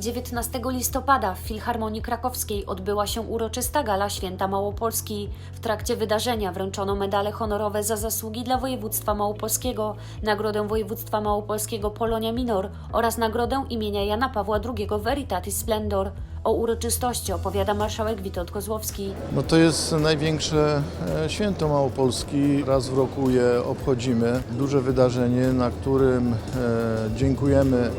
19 listopada w Filharmonii Krakowskiej odbyła się uroczysta gala Święta Małopolski. W trakcie wydarzenia wręczono medale honorowe za zasługi dla województwa małopolskiego, nagrodę województwa małopolskiego Polonia Minor oraz nagrodę imienia Jana Pawła II Veritatis Splendor. O uroczystości opowiada marszałek Witold Kozłowski. No to jest największe e, święto Małopolski. Raz w roku je obchodzimy. Duże wydarzenie, na którym e, dziękujemy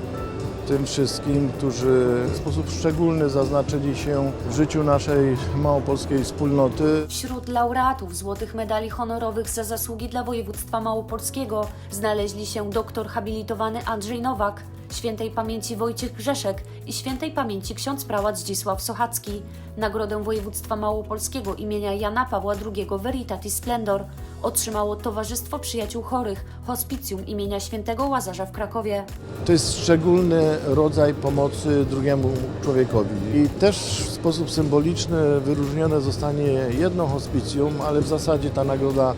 tym wszystkim, którzy w sposób szczególny zaznaczyli się w życiu naszej małopolskiej wspólnoty. Wśród laureatów złotych medali honorowych za zasługi dla województwa małopolskiego znaleźli się doktor habilitowany Andrzej Nowak, świętej pamięci Wojciech Grzeszek i świętej pamięci ksiądz prałat Zdzisław Sochacki. Nagrodę województwa małopolskiego imienia Jana Pawła II Veritatis Splendor otrzymało Towarzystwo Przyjaciół Chorych, hospicjum imienia świętego Łazarza w Krakowie. To jest szczególny rodzaj pomocy drugiemu człowiekowi. I też w sposób symboliczny wyróżnione zostanie jedno hospicjum, ale w zasadzie ta nagroda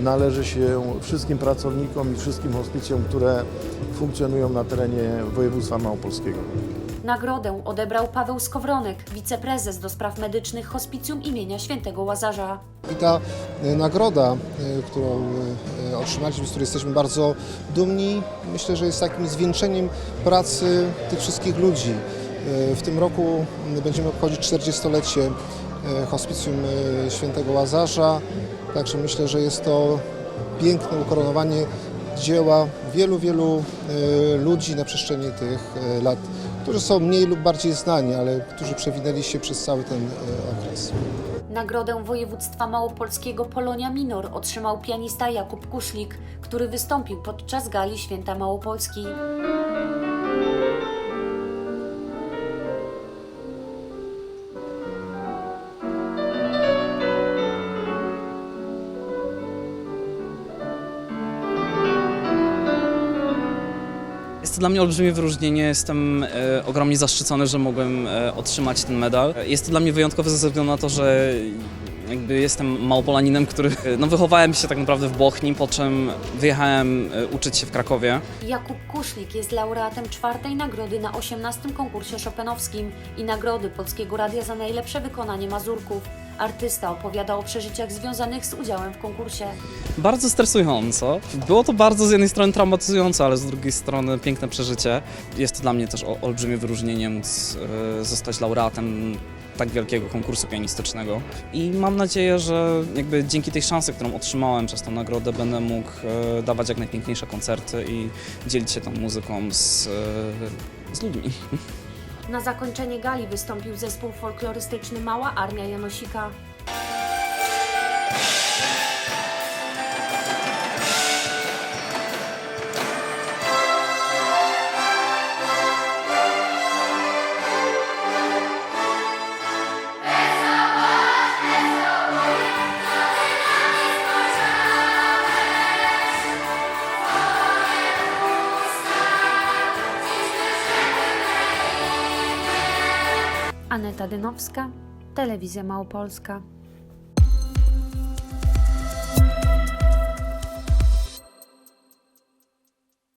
należy się wszystkim pracownikom i wszystkim hospicjom, które funkcjonują na terenie województwa małopolskiego. Nagrodę odebrał Paweł Skowronek, wiceprezes do spraw medycznych hospicjum imienia świętego Łazarza. I ta e, nagroda, e, którą e, otrzymaliśmy, z której jesteśmy bardzo dumni, myślę, że jest takim zwieńczeniem pracy tych wszystkich ludzi. W tym roku będziemy obchodzić 40-lecie e, hospicjum e, świętego Łazarza, także myślę, że jest to piękne ukoronowanie dzieła wielu, wielu e, ludzi na przestrzeni tych e, lat, którzy są mniej lub bardziej znani, ale którzy przewinęli się przez cały ten e, okres. Nagrodę województwa małopolskiego Polonia Minor otrzymał pianista Jakub Kuszlik, który wystąpił podczas gali Święta Małopolski. Jest dla mnie olbrzymie wyróżnienie. Jestem e, ogromnie zaszczycony, że mogłem e, otrzymać ten medal. Jest to dla mnie wyjątkowe ze względu na to, że jakby jestem małopolaninem, który no, wychowałem się tak naprawdę w Bochni, po czym wyjechałem e, uczyć się w Krakowie. Jakub Kuszlik jest laureatem czwartej nagrody na 18. konkursie chopinowskim i nagrody Polskiego Radia za najlepsze wykonanie mazurków. Artysta opowiada o przeżyciach związanych z udziałem w konkursie. Bardzo stresująco. Było to bardzo z jednej strony traumatyzujące, ale z drugiej strony piękne przeżycie. Jest to dla mnie też olbrzymie wyróżnienie móc e, zostać laureatem tak wielkiego konkursu pianistycznego. I mam nadzieję, że jakby dzięki tej szansy, którą otrzymałem przez tę nagrodę, będę mógł e, dawać jak najpiękniejsze koncerty i dzielić się tą muzyką z, e, z ludźmi. Na zakończenie gali wystąpił zespół folklorystyczny Mała Armia Janosika. Aneta Dynowska, Telewizja Małopolska.